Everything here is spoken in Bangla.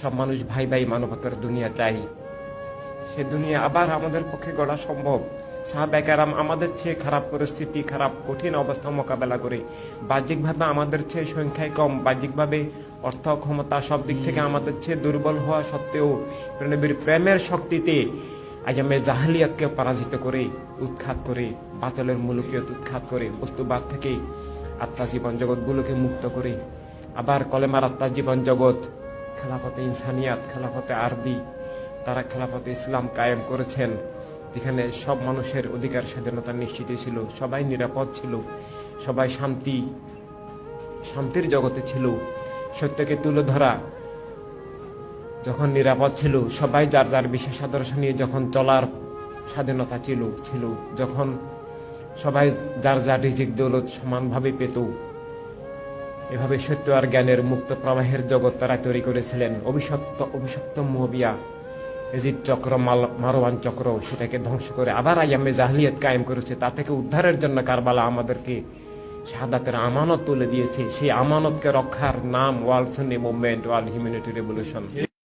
সব মানুষ ভাই ভাই মানবতার দুনিয়া চাই। সে দুনিয়া আবার আমাদের পক্ষে গড়া সম্ভব। সাহাবেকারাম আমাদের চেয়ে খারাপ পরিস্থিতি খারাপ কঠিন অবস্থা মোকাবেলা করে। বাহ্যিকভাবে আমাদের চেয়ে সংখ্যায় কম। বাহ্যিকভাবে অর্থ ক্ষমতা সব দিক থেকে আমাদের চেয়ে দুর্বল হওয়া সত্ত্বেও নবীর প্রেমের শক্তিতে আয়ামে জাহালিয়াতকে পরাজিত করে উৎখাত করে বাতলের মুলুকিয়ত উৎখাত করে বস্তুবাদ থেকে আত্মা জীবন জগৎগুলোকে মুক্ত করে আবার কলেমার আত্মা জীবন জগৎ খেলাফতে ইনসানিয়াত, খেলাফতে আরবি, তারা খেলাফতে ইসলাম কায়েম করেছেন, যেখানে সব মানুষের অধিকার স্বাধীনতা নিশ্চিত ছিল, সবাই নিরাপদ ছিল, সবাই শান্তি, শান্তির জগতে ছিল, সত্যকে তুলে ধরা যখন নিরাপদ ছিল, সবাই যার যার বিশেষ আদর্শ নিয়ে যখন চলার স্বাধীনতা ছিল ছিল, যখন সবাই যার যার রিজিক, দৌলত সমানভাবে পেত এভাবে সত্য আর জ্ঞানের মুক্ত প্রবাহের জগৎ তারা তৈরি করেছিলেন। অভিশপ্ত অভিশপ্ত মহবিয়া এজিদ চক্র মারোয়ান চক্র সেটাকে ধ্বংস করে আবার আয়ামে জাহলিয়ত কায়েম করেছে। তা থেকে উদ্ধারের জন্য কারবালা আমাদেরকে সাদাতের আমানত তুলে দিয়েছে। সেই আমানতকে রক্ষার নাম world Sunni movement world humanity revolution.